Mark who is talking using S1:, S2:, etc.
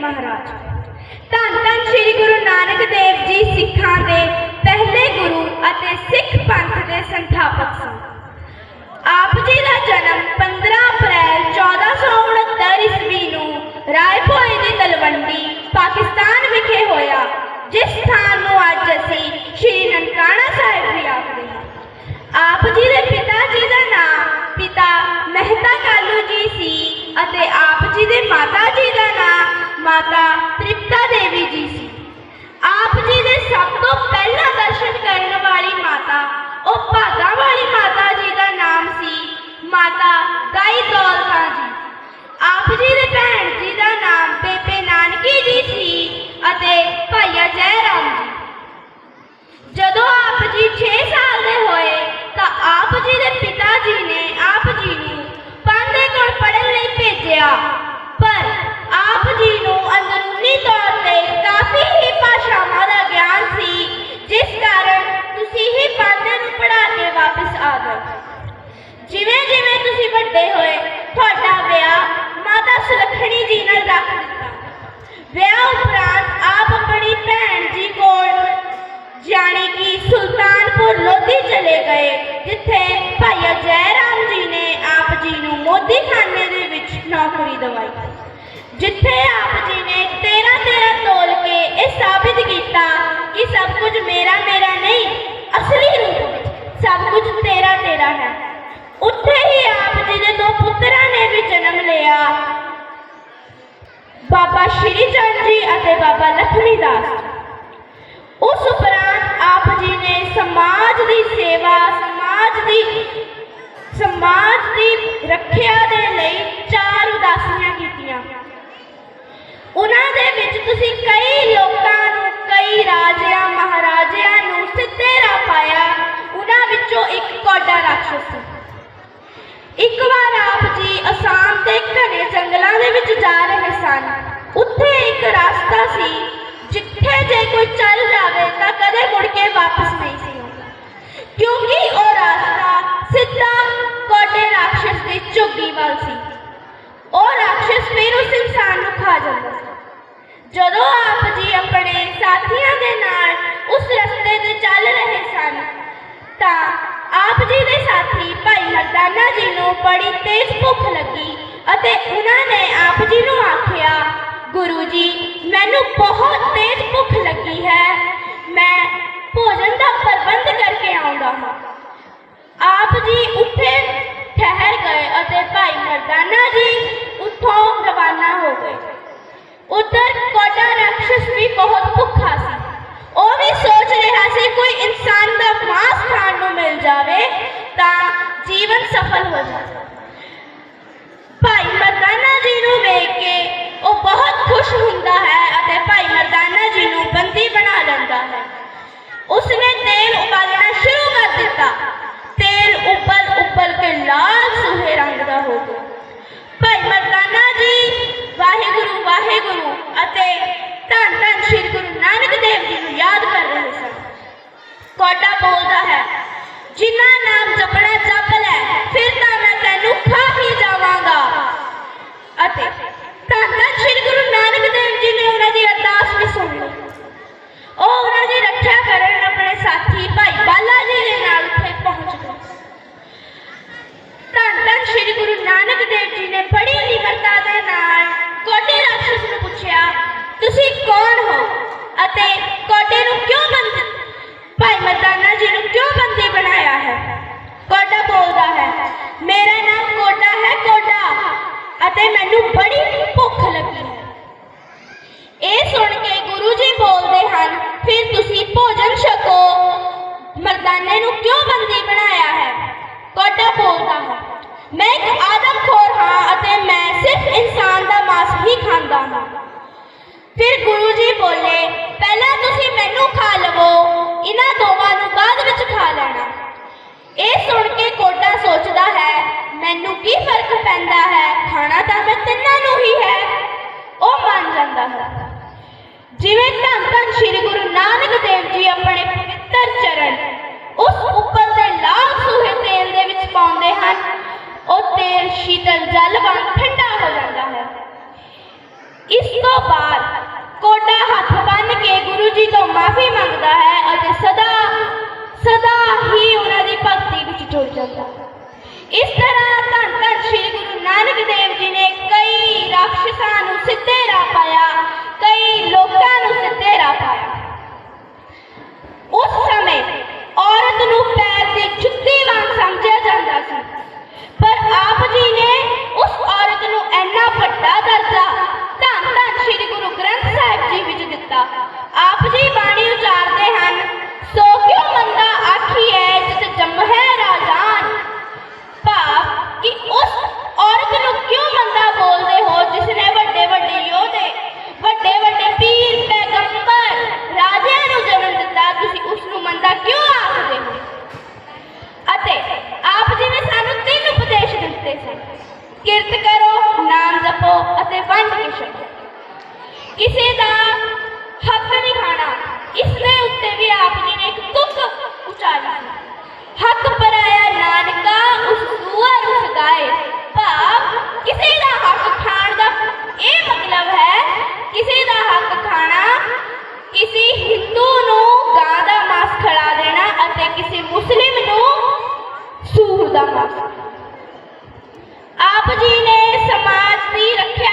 S1: ਮਹਾਰਾਜ। ਧੰਨ ਧੰਨ ਸ੍ਰੀ ਗੁਰੂ ਨਾਨਕ ਦੇਵ ਜੀ ਸਿੱਖਾਂ ਦੇ ਪਹਿਲੇ ਗੁਰੂ ਅਤੇ ਸਿੱਖ ਪੰਥ ਦੇ ਸੰਥਾਪਕ ਸਨ। ਆਪ ਜੀ ਦਾ ਜਨਮ 15 ਅਪ੍ਰੈਲ 1469 ਈਸਵੀ ਨੂੰ ਰਾਏਭੋਏ ਦੀ ਤਲਵੰਡੀ, ਪਾਕਿਸਤਾਨ ਵਿਖੇ ਹੋਇਆ, ਜਿਸ ਸਥਾਨ ਨੂੰ ਅੱਜ ਅਸੀਂ ਸ਼੍ਰੀ ਨਨਕਾਣਾ ਸਾਹਿਬ ਵੀ ਆਖਦੇ ਹਾਂ। ਆਪ ਜੀ ਦੇ ਪਿਤਾ ਜੀ ਦਾ ਨਾਮ ਪਿਤਾ ਮਹਿਤਾ ਕਾਲੂ ਜੀ ਸੀ ਅਤੇ ਆਪ ਜੀ ਦੇ ਮਾਤਾ ਜੀ ਮਾਤਾ ਤ੍ਰਿਪਤਾ ਦੇਵੀ ਜੀ ਸੀ। ਆਪ ਜੀ ਦੇ ਸਭ ਤੋਂ ਪਹਿਲਾਂ ਦਰਸ਼ਨ ਕਰਨ ਵਾਲੀ ਮਾਤਾ, ਉਹ ਭਾਗਾ ਵਾਲੀ ਮਾਤਾ ਜੀ ਦਾ ਨਾਮ ਸੀ ਮਾਤਾ ਦਾਈ ਦੌਲ ਵਾਪਸ ਜਿਵੇਂ ਜਿਵੇਂ ਤੁਸੀਂ ਵੱਡੇ ਹੋਏ, ਤੁਹਾਡਾ ਵਿਆਹ ਮਾਤਾ ਸੁਲੱਖਣੀ ਜੀ ਨਾਲ ਰੱਖ ਦਿੱਤਾ। ਵਿਆਹ ਉਪਰੰਤ ਆਪ ਆਪਣੀ ਭੈਣ ਜੀ ਕੋਲ ਜਾਣੀ ਕਿ ਸੁਲਤਾਨਪੁਰ ਸਮਾਜ ਦੀ ਸੇਵਾ, ਸਮਾਜ ਦੀ ਸਮਾਜ ਦੀ ਰੱਖਿਆ ਦੇ ਲਈ ਚਾਰ ਉਦਾਸੀਆਂ ਕੀਤੀਆਂ। ਉਹਨਾਂ ਦੇ ਵਿੱਚ ਤੁਸੀਂ ਕਈ ਲੋਕਾਂ ਨੂੰ, ਕਈ ਰਾਜਿਆਂ, ਮਹਾਰਾਜਿਆਂ ਨੂੰ ਸਿੱਧੇ ਰਾਹ ਪਾਇਆ। ਉਹਨਾਂ ਵਿੱਚੋਂ ਇੱਕ ਕੋਡਾ ਰਾਖਸ਼ ਸੀ। ਇੱਕ ਵਾਰ ਆਪ ਜੀ ਅਸਾਮ ਇਨਸਾਨ ਜਾਂਦਾ ਸੀ। ਜਦੋਂ ਆਪ ਜੀ ਆਪਣੇ ਸਾਥੀਆਂ ਦੇ ਨਾਲ ਉਸ ਰਸਤੇ ਤੇ ਚੱਲ ਰਹੇ ਸਨ, ਤਾਂ ਆਪ ਜੀ ਦੇ ਸਾਥੀ ਭਾਈ ਮਰਦਾਨਾ ਜੀ ਨੂੰ ਬੜੀ ਤੇਜ਼ ਭੁੱਖ ਲੱਗੀ ਅਤੇ ਉਹਨਾਂ ਨੇ ਆਪ ਜੀ ਨੂੰ ਆਖਿਆ, ਗੁਰੂ ਜੀ, ਮੈਨੂੰ ਬਹੁਤ ਤੇਜ਼ ਭੁੱਖ ਲੱਗੀ ਹੈ। ਮੈਂ ਭੋਜਨ ਦਾ ਪ੍ਰਬੰਧ ਕਰਕੇ ਆਉਂਦਾ ਹਾਂ। ਆਪ ਜੀ ਉੱਥੇ ਠਹਿਰ ਗਏ ਅਤੇ ਭਾਈ ਮਰਦਾਨਾ ਜੀ ਉਧਰ ਕੋਡਾ ਰਾਖਸ਼ ਵੀ ਬਹੁਤ ਭੁੱਖਾ ਸੀ ਉਹ ਵੀ ਸੋਚ ਰਿਹਾ ਸੀ ਕੋਈ ਇਨਸਾਨ ਦਾ ਮਾंस ਖਾਣ ਨੂੰ ਮਿਲ ਜਾਵੇ ਤਾਂ ਜੀਵਨ ਸਫਲ ਹੋ ਜਾਵੇ ਭਾਈ ਮਰਦਾਨਾ ਜੀ ਨੂੰ ਵੇਖ ਕੇ ਉਹ ਬਹੁਤ ਖੁਸ਼ ਹੁੰਦਾ ਹੈ ਅਤੇ ਭਾਈ ਮਰਦਾਨਾ ਜੀ ਨੂੰ ਬੰਦੀ ਬਣਾ ਲੈਂਦਾ ਹੈ ਉਸਨੇ ਤੇਲ ਉਬਾਲਣਾ ਸ਼ੁਰੂ ਕਰ ਦਿੱਤਾ ਤੇਲ ਉਬਲ ਉਬਲ ਕੇ ਲਾਲ ਸੁਹੇ ਰੰਗ ਦਾ ਹੋ ਗਿਆ ਭਾਈ ਮਰਦਾਨਾ ਜੀ ਵਾਹਿਗੁਰੂ ਵਾਹਿਗੁਰੂ ਅਤੇ ਧੰਨ ਧੰਨ ਸ੍ਰੀ ਗੁਰੂ ਨਾਨਕ ਦੇਵ ਜੀ ਨੂੰ ਯਾਦ ਕਰ ਰਹੇ ਸਨ ਕੋਡਾ ਬੋਲਦਾ ਹੈ ਜਿਨ੍ਹਾਂ ਨਾਮ ਜਪਣਾ ਜਪ ਲੈ। ਫਿਰ ਤਾਂ ਮੈਂ ਤੈਨੂੰ ਖਾ ਹੀ ਜਾਵਾਂਗਾ। ਅਤੇ ਧੰਨ ਸ੍ਰੀ ਗੁਰੂ ਨਾਨਕ ਦੇਵ ਜੀ ਨੇ ਉਹਨਾਂ ਦੀ ਅਰਦਾਸ ਵੀ ਸੁਣ ਉਹ ਉਹਨਾਂ ਦੀ ਰੱਖਿਆ ਕਰਨ ਆਪਣੇ ਸਾਥੀ ਭਾਈ ਬਾਲਾ ਜੀ ਦੇ ਨਾਲ ਉੱਥੇ ਪਹੁੰਚ ਗਏ। ਧੰਨ ਸ੍ਰੀ ਗੁਰੂ ਨਾਨਕ ਦੇਵ ਜੀ ਨੇ ਬੜੀ ਨਿਮਰਤਾ ਦੇ ਨਾਲ ਕੋਟੇ ਰਾਖਸ਼ ਨੂੰ ਪੁੱਛਿਆ, ਤੁਸੀਂ ਕੌਣ ਹੋ? ਅਤੇ ਕੋਟੇ ਨੂੰ ਕਿਉਂ ਬੰਦ ਭਾਈ ਮਰਦਾਨਾ ਜੀ ਨੂੰ ਕਿਉਂ ਬੰਦੀ ਬਣਾਇਆ ਹੈ? ਇਹਨਾਂ ਦੋਵਾਂ ਨੂੰ ਬਾਅਦ ਵਿੱਚ ਖਾ ਲੈਣਾ। ਇਹ ਸੁਣ ਕੇ ਕੋਟਾ ਸੋਚਦਾ ਹੈ, ਮੈਨੂੰ ਕੀ ਫ਼ਰਕ ਪੈਂਦਾ ਹੈ? ਖਾਣਾ ਤਾਂ ਮੈਂ ਤਿੰਨਾਂ ਨੂੰ ਹੀ ਹੈ। ਉਹ ਮੰਨ ਜਾਂਦਾ ਹੈ। ਜਿਵੇਂ ਧੰਨ ਧੰਨ ਸ੍ਰੀ ਗੁਰੂ ਨਾਨਕ ਦੇਵ ਜੀ ਆਪਣੇ ਪਵਿੱਤਰ ਚਰਨ ਉਸ ਉੱਪਰ ਦੇ ਲਾਲ ਸੂਹੇ ਤੇਲ ਦੇ ਵਿੱਚ ਪਾਉਂਦੇ ਹਨ, ਉਹ ਤੇਲ ਸ਼ੀਤਲ ਜਲ ਵਾਂਗ ਠੰਡਾ ਹੋ ਜਾਂਦਾ ਹੈ। ਇਸ ਤੋਂ ਬਾਅਦ ਕੋਟਾ ਹੱਥ ਬੰਨ ਕੇ ਜੀ ਤੋਂ ਮਾਫੀ ਮੰਗਦਾ ਹੈ ਅਤੇ ਸਦਾ ਸਦਾ ਹੀ ਉਹਨਾਂ ਦੀ ਭਗਤੀ ਵਿੱਚ ਜੁੜ ਜਾਂਦਾ ਹੈ। ਇਸ ਤਰ੍ਹਾਂ ਧੰਨ ਧੰਨ ਸ੍ਰੀ ਗੁਰੂ ਨਾਨਕ ਦੇਵ ਜੀ ਨੇ ਕਈ ਰਾਖਸ਼ਾਂ ਨੂੰ ਸਿੱਧੇ ਰਾਹ ਪਾਇਆ। किसी हिंदू नादा मास खड़ा देना अते किसी मुस्लिम सूर का मास आप जी ने समाज की रख्या